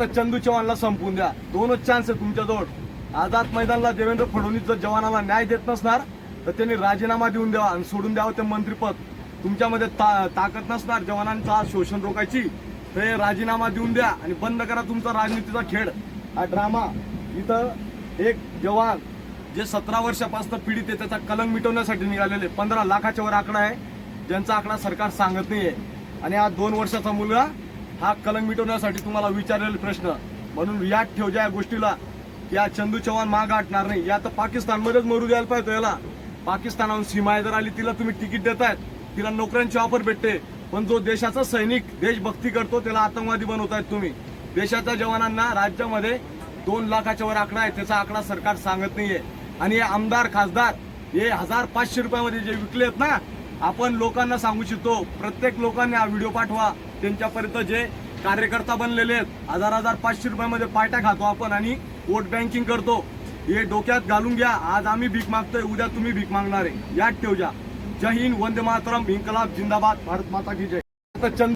फक्त चंदू चव्हाणला संपवून द्या. दोनच चान्स आहे तुमच्याजवळ आझाद मैदानला देवेंद्र फडणवीस जर जवानाला न्याय देत नसणार तर त्यांनी राजीनामा देऊन द्यावा आणि सोडून द्यावं ते मंत्रीपद. तुमच्यामध्ये ता- ताकद नसणार जवानांचा शोषण रोखायची. तर हे राजीनामा देऊन द्या आणि बंद करा तुमचा राजनीतीचा खेळ. हा ड्रामा इथं एक जवान जे सतरा वर्षापासून पीडित आहे त्याचा कलंक मिटवण्यासाठी निघालेले. पंधरा लाखाच्या वर आकडा आहे. ज्यांचा आकडा सरकार सांगत नाही आहे आणि हा दोन वर्षाचा मुलगा हा कलंक मिटवण्यासाठी तुम्हाला विचारलेले प्रश्न. म्हणून याद ठेव ज्या या गोष्टीला या चंदू चव्हाण माग आटणार नाही. या तर पाकिस्तानमध्येच मरू द्यायला पाहिजे याला. पाकिस्तानाहून सीमा जर आली तिला तुम्ही तिकीट देतायत. तिला नोकऱ्यांची ऑफर भेटते. पण जो देशाचा सैनिक देशभक्ती करतो त्याला आतंकवादी बनवतायत तुम्ही. देशाच्या जवानांना राज्यामध्ये दोन लाखाच्या वर आकडा आहे त्याचा आकडा सरकार सांगत नाहीये. आणि हे आमदार खासदार हे हजार पाचशे रुपयामध्ये जे विकले आहेत ना आपण लोकांना सांगू इच्छितो प्रत्येक लोकांनी हा व्हिडिओ पाठवा. त्यांच्यापर्यंत जे कार्यकर्ता बनलेले आहेत हजार हजार पाचशे रुपयामध्ये पाट्या खातो आपण आणि वोट बँकिंग करतो. हे डोक्यात घालून घ्या आज आम्ही भीक मागतोय उद्या तुम्ही भीक मागणार आहे. यात ठेवजा. जय हिंद वंदे मातरम इन्कलाब जिंदाबाद भारत माता की जय. आता चंद